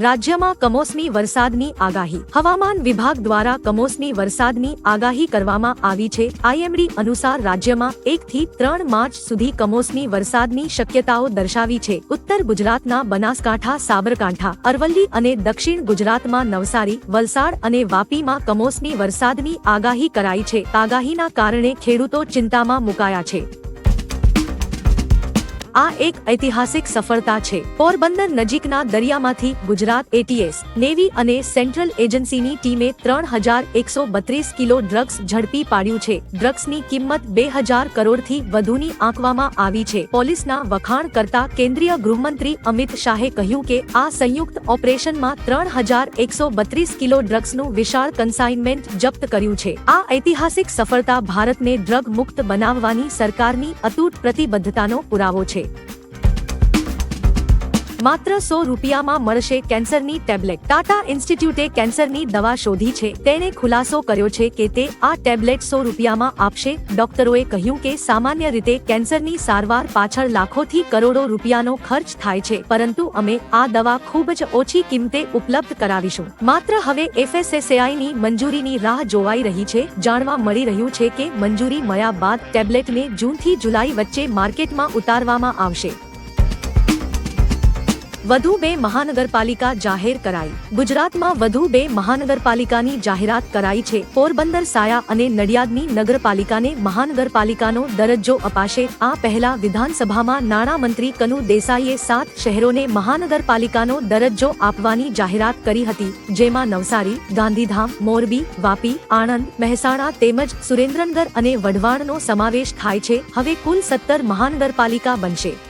રાજ્યમાં કમોસમી વરસાદની આગાહી. હવામાન વિભાગ દ્વારા કમોસમી વરસાદની આગાહી કરવામાં આવી છે. આઈએમડી અનુસાર રાજ્યમાં એક થી ત્રણ માર્ચ સુધી કમોસમી વરસાદની શક્યતાઓ દર્શાવી છે. ઉત્તર ગુજરાતના બનાસકાંઠા, સાબરકાંઠા, અરવલ્લી અને દક્ષિણ ગુજરાતમાં નવસારી, વલસાડ અને વાપીમાં કમોસમી વરસાદની આગાહી કરાઈ છે. આગાહીના કારણે ખેડૂતો ચિંતામાં મુકાયા છે. આ એક ઐતિહાસિક સફળતા છે. પોરબંદર નજીકના દરિયામાંથી ગુજરાત એટીએસ નેવી અને સેન્ટ્રલ એજન્સીની ટીમે ત્રણ હજાર એકસો બત્રીસ કિલો ડ્રગ્સ ઝડપી પાડ્યું છે. ડ્રગ્સની કિંમત બે હજાર કરોડથી વધુની આંકવામાં આવી છે. પોલીસના વખાણ કરતા કેન્દ્રીય ગૃહમંત્રી અમિત શાહે કહ્યું કે, આ સંયુક્ત ઓપરેશનમાં ત્રણ હજાર એકસો બત્રીસ કિલો ડ્રગ્સનું વિશાળ કન્સાઇનમેન્ટ જપ્ત કર્યું છે. આ ઐતિહાસિક સફળતા ભારતને ડ્રગ મુક્ત બનાવવાની સરકારની અતૂટ પ્રતિબદ્ધતાનો પુરાવો છે. Okay. માત્ર સો રૂપિયામાં મળશે કેન્સરની ટેબ્લેટ. ટાટા ઇન્સ્ટિટ્યૂટે કેન્સરની દવા શોધી છે. તેણે ખુલાસો કર્યો છે કે તે આ ટેબ્લેટ સો રૂપિયામાં આપશે. ડોક્ટરોએ કહ્યું કે સામાન્ય રીતે કેન્સરની સારવાર પાછળ લાખોથી કરોડો રૂપિયાનો ખર્ચ થાય છે. પરંતુ અમે આ દવા ખૂબ જ ઓછી કિંમતે ઉપલબ્ધ કરાવીશું. માત્ર હવે એફએસએસએઆઈની મંજૂરીની રાહ જોવાઈ રહી છે. જાણવા મળી રહ્યું છે કે મંજૂરી મળ્યા બાદ ટેબ્લેટને જૂનથી જુલાઈ વચ્ચે માર્કેટમાં ઉતારવામાં આવશે. વધુ બે મહાનગરપાલિકા જાહેર કરાઈ. ગુજરાતમાં વધુ બે મહાનગરપાલિકાની જાહેરાત કરાઈ છે. પોરબંદર, સાયા અને નડિયાદની નગરપાલિકાને મહાનગરપાલિકાનો દરજ્જો અપાશે. આ પહેલા વિધાનસભામાં નાણામંત્રી કનુ દેસાઈએ સાત શહેરોને મહાનગરપાલિકાનો દરજ્જો આપવાની જાહેરાત કરી હતી. જેમાં નવસારી, ગાંધીધામ, મોરબી, વાપી, આણંદ, મહેસાણા તેમજ સુરેન્દ્રનગર અને વઢવાણનો સમાવેશ થાય છે. હવે કુલ સત્તર મહાનગરપાલિકા બનશે.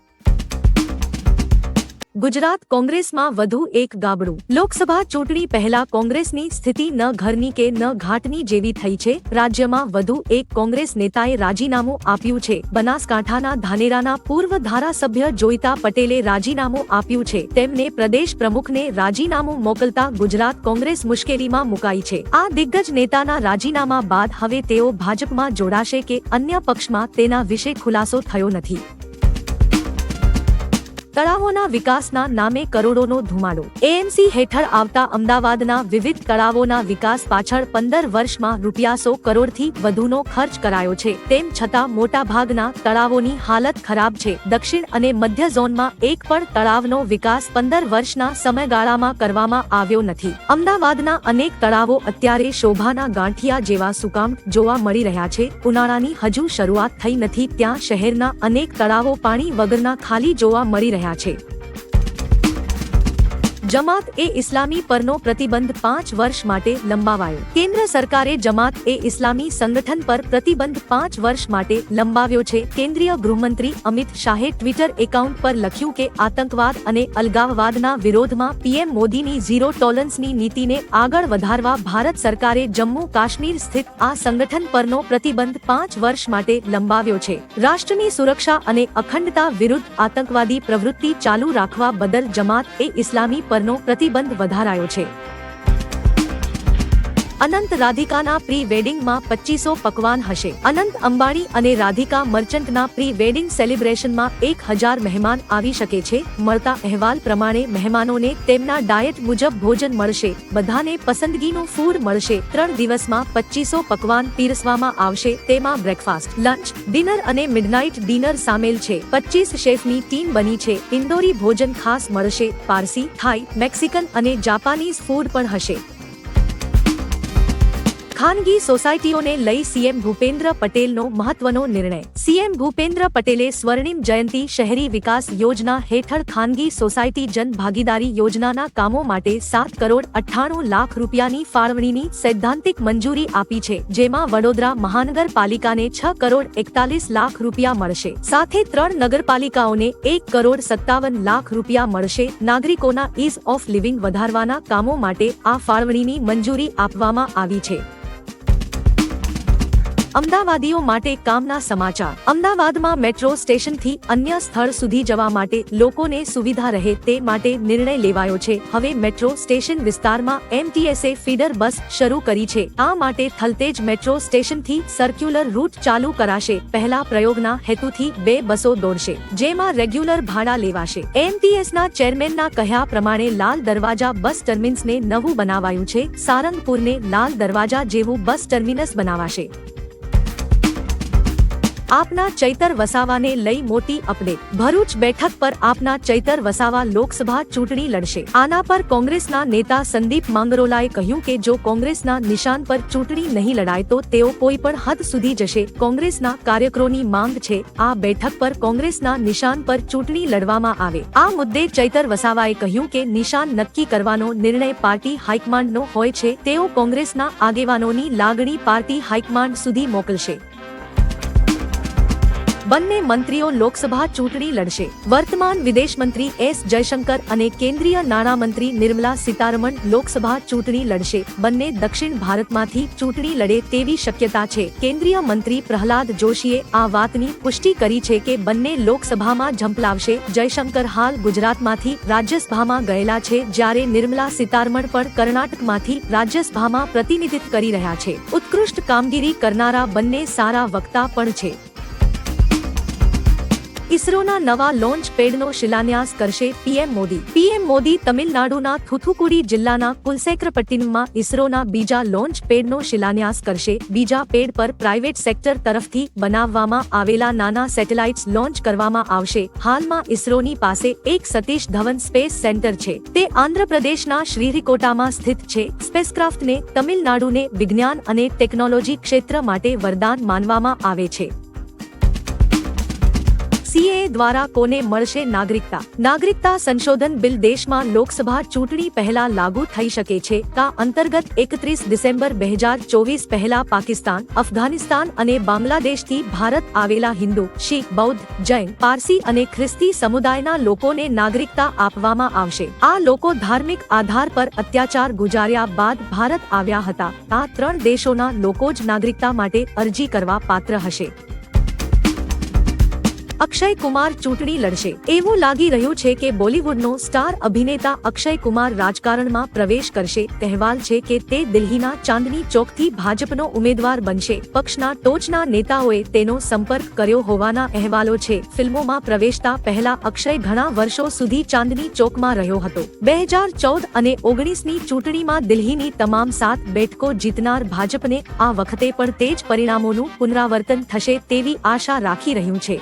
ગુજરાત કોંગ્રેસમાં વધુ એક ગાબડું. લોકસભા ચૂંટણી પહેલા કોંગ્રેસની સ્થિતિ ન ઘરની કે ન ઘાટની જેવી થઈ છે. રાજ્યમાં વધુ એક કોંગ્રેસ નેતાએ રાજીનામું આપ્યું છે. બનાસકાંઠાના ધાનેરાના પૂર્વ ધારાસભ્ય જોઈતા પટેલે રાજીનામું આપ્યું છે. તેમને પ્રદેશ પ્રમુખને રાજીનામું મોકલતા ગુજરાત કોંગ્રેસ મુશ્કેલીમાં મુકાઈ છે. આ દિગ્ગજ નેતાના રાજીનામા બાદ હવે તેઓ ભાજપમાં જોડાશે કે અન્ય પક્ષમાં તેના વિશે ખુલાસો થયો નથી. તળાવોના વિકાસના નામે કરોડોનો ધુમાડો. એએમસી હેઠળ આવતા અમદાવાદના વિવિધ તળાવોના વિકાસ પાછળ પંદર વર્ષમાં રૂપિયાસો કરોડથી વધુનો ખર્ચ કરાયો છે. તેમ છતાં મોટા ભાગના તળાવોની હાલત ખરાબ છે. દક્ષિણ અને મધ્ય ઝોનમાં એક પણ તળાવનો વિકાસ પંદર વર્ષના સમયગાળામાં કરવામાં આવ્યો નથી. અમદાવાદના અનેક તળાવો અત્યારે શોભાના ગાંઠિયા જેવા સુકામ જોવા મળી રહ્યા છે. ઉનાળાની હજુ શરૂઆત થઈ નથી. ત્યાં શહેરના અનેક તળાવો પાણી વગરના ખાલી જોવા મળી રહ્યા રહ્યા છે. જમાત એ ઇસ્લામી પરનો પ્રતિબંધ પાંચ વર્ષ માટે લંબાવાયો. કેન્દ્ર સરકારે જમાત એ ઇસ્લામી સંગઠન પર પ્રતિબંધ પાંચ વર્ષ માટે લંબાવ્યો છે. કેન્દ્રીય ગૃહમંત્રી અમિત શાહે ટ્વિટર એકાઉન્ટ પર લખ્યું કે આતંકવાદ અને અલગાવવાદના વિરોધમાં પીએમ મોદીની ઝીરો ટોલરન્સની નીતિને આગળ વધારવા ભારત સરકારે જમ્મુ કાશ્મીર સ્થિત આ સંગઠન પરનો પ્રતિબંધ પાંચ વર્ષ માટે લંબાવ્યો છે. રાષ્ટ્રની સુરક્ષા અને અખંડતા વિરુદ્ધ આતંકવાદી પ્રવૃત્તિ ચાલુ રાખવા બદલ જમાત એ ઇસ્લામી પર પરનો પ્રતિબંધ વધારાયો છે. અનંત રાધિકાના પ્રી વેડિંગમાં પચીસો પકવાન હશે. અનંત અંબાણી અને રાધિકા મર્ચન્ટના પ્રી વેડિંગ સેલિબ્રેશનમાં એક હજાર મહેમાન આવી શકે છે. મળતા અહેવાલ પ્રમાણે મહેમાનોને તેમના ડાયટ મુજબ ભોજન મળશે. બધાને પસંદગીનું ફૂડ મળશે. ત્રણ દિવસમાં પચીસો પકવાન પીરસવામાં આવશે. તેમાં બ્રેકફાસ્ટ, લંચ, ડિનર અને મિડનાઇટ ડિનર સામેલ છે. પચીસ શેફની ટીમ બની છે. ઇન્દોરી ભોજન ખાસ મળશે. પારસી, થાઈ, મેક્સિકન અને જાપાનીઝ ફૂડ પણ હશે. ખાનગી સોસાયટીઓને લઈ સીએમ ભૂપેન્દ્ર પટેલનો મહત્વનો નિર્ણય. સીએમ ભૂપેન્દ્ર પટેલે સ્વર્ણિમ જયંતી શહેરી વિકાસ યોજના હેઠળ ખાનગી સોસાયટી જન ભાગીદારી યોજનાના કામો માટે સાત કરોડ અઠ્ઠાણું લાખ રૂપિયાની ફાળવણીની સૈદ્ધાંતિક મંજૂરી આપી છે, જેમાં વડોદરા મહાનગરપાલિકાને છ કરોડ એકતાલીસ લાખ રૂપિયા મળશે. સાથે ત્રણ નગરપાલિકાઓને એક કરોડ સત્તાવન લાખ રૂપિયા મળશે. નાગરિકોના ઇઝ ઓફ લિવિંગ વધારવાના કામો માટે આ ફાળવણીની મંજૂરી આપવામાં આવી છે. અમદાવાદીઓ માટે કામના સમાચાર. અમદાવાદમાં મેટ્રો સ્ટેશનથી અન્ય સ્થળ સુધી જવા માટે લોકોને સુવિધા રહે તે માટે નિર્ણય લેવાયો છે. હવે મેટ્રો સ્ટેશન વિસ્તારમાં એમટીએસએ ફીડર બસ શરૂ કરી છે. આ માટે થલતેજ મેટ્રો સ્ટેશનથી સર્ક્યુલર રૂટ ચાલુ કરાશે. પહેલા પ્રયોગના હેતુથી બે બસો દોડશે, જેમાં રેગ્યુલર ભાડા લેવાશે. એમટીએસ ના ચેરમેનના કહ્યા પ્રમાણે લાલ દરવાજા બસ ટર્મિનસને નવું બનાવાયું છે. સારંગપુરને લાલ દરવાજા જેવું બસ ટર્મિનસ બનાવાશે. આપના ચૈતર વસાવાને લઈ મોટી અપડેટ ભરૂચ બેઠક પર આપના ચૈતર વસાવા લોકસભા ચૂંટણી લડશે. આના પર કોંગ્રેસના નેતા સંદીપ માંગરોલાએ કહ્યું કે જો કોંગ્રેસના નિશાન પર ચૂંટણી નહીં લડાય તો તેઓ કોઈ પણ હદ સુધી જશે. કોંગ્રેસના કાર્યકરોની માંગ છે આ બેઠક પર કોંગ્રેસના નિશાન પર ચૂંટણી લડવામાં આવે. આ મુદ્દે ચૈતર વસાવાએ કહ્યું કે નિશાન નક્કી કરવાનો નિર્ણય પાર્ટી હાઈકમાન્ડનો હોય છે. તેઓ કોંગ્રેસના આગેવાનોની લાગણી પાર્ટી હાઈકમાન્ડ સુધી મોકલશે. બંને મંત્રીઓ લોકસભા ચૂંટણી લડશે. વર્તમાન વિદેશ મંત્રી એસ જયશંકર અને કેન્દ્રીય નાણામંત્રી નિર્મલા સીતારમણ લોકસભા ચૂંટણી લડશે. બંને દક્ષિણ ભારતમાંથી ચૂંટણી લડે તેવી શક્યતા છે. કેન્દ્રીય મંત્રી પ્રહલાદ જોશીએ આ વાતની પુષ્ટિ કરી છે કે બંને લોકસભામાં ઝંપલાવશે. જયશંકર હાલ ગુજરાતમાંથી રાજ્યસભામાં ગયેલા છે, જ્યારે નિર્મલા સીતારમણ પણ કર્ણાટકમાંથી રાજ્યસભામાં પ્રતિનિધિત્વ કરી રહ્યા છે. ઉત્કૃષ્ટ કામગીરી કરનારા બંને સારા વક્તા પણ છે. ઇસરોના નવા લોન્ચ પેડનો શિલાન્યાસ કરશે પીએમ મોદી. પીએમ મોદી તમિલનાડુના થુથુકુડી જિલ્લાના કુલસેક્રપટ્ટિનમમાં ઇસરોના બીજા લોન્ચ પેડનો શિલાન્યાસ કરશે. બીજા પેડ પર પ્રાઇવેટ સેક્ટર તરફથી બનાવવામાં આવેલા નાના સેટેલાઇટ્સ લોન્ચ કરવામાં આવશે. હાલમાં ઇસરોની પાસે એક સતીશ ધવન સ્પેસ સેન્ટર છે. તે આંધ્રપ્રદેશના શ્રીહરિકોટામાં સ્થિત છે. સ્પેસક્રાફ્ટને તમિલનાડુને વિજ્ઞાન અને ટેકનોલોજી ક્ષેત્ર માટે વરદાન માનવામાં આવે છે. સીએ દ્વારા કોને મળશે નાગરિકતા? નાગરિકતા સંશોધન બિલ દેશમાં લોકસભા ચૂંટણી પહેલા લાગુ થઈ શકે છે કા અંતર્ગત એકત્રીસ ડિસેમ્બર બે હજાર ચોવીસ પહેલા પાકિસ્તાન, અફઘાનિસ્તાન અને બાંગ્લાદેશથી ભારત આવેલા હિન્દુ, શીખ, બૌદ્ધ, જૈન, પારસી અને ખ્રિસ્તી સમુદાયના લોકોને નાગરિકતા આપવામાં આવશે. આ લોકો ધાર્મિક આધાર પર અત્યાચાર ગુજાર્યા બાદ ભારત આવ્યા હતા. આ ત્રણ દેશોના લોકો જ નાગરિકતા માટે અરજી કરવા પાત્ર હશે. અક્ષય કુમાર ચૂંટણી લડશે. એવું લાગી રહ્યું છે કે બોલિવૂડનો સ્ટાર અભિનેતા અક્ષય કુમાર રાજકારણમાં પ્રવેશ કરશે. અહેવાલ છે કે તે દિલ્હીના ચાંદની ચોકથી ભાજપનો ઉમેદવાર બનશે. પક્ષના ટોચના નેતાઓએ તેનો સંપર્ક કર્યો હોવાના અહેવાલો છે. ફિલ્મોમાં પ્રવેશતા પહેલા અક્ષય ઘણા વર્ષો સુધી ચાંદની ચોકમાં રહ્યો હતો. બે હજાર ચૌદ અને ઓગણીસની ચૂંટણીમાં દિલ્હીની તમામ સાત બેઠકો જીતનાર ભાજપને આ વખતે પણ તે જ પરિણામોનું પુનરાવર્તન થશે તેવી આશા રાખી રહ્યું છે.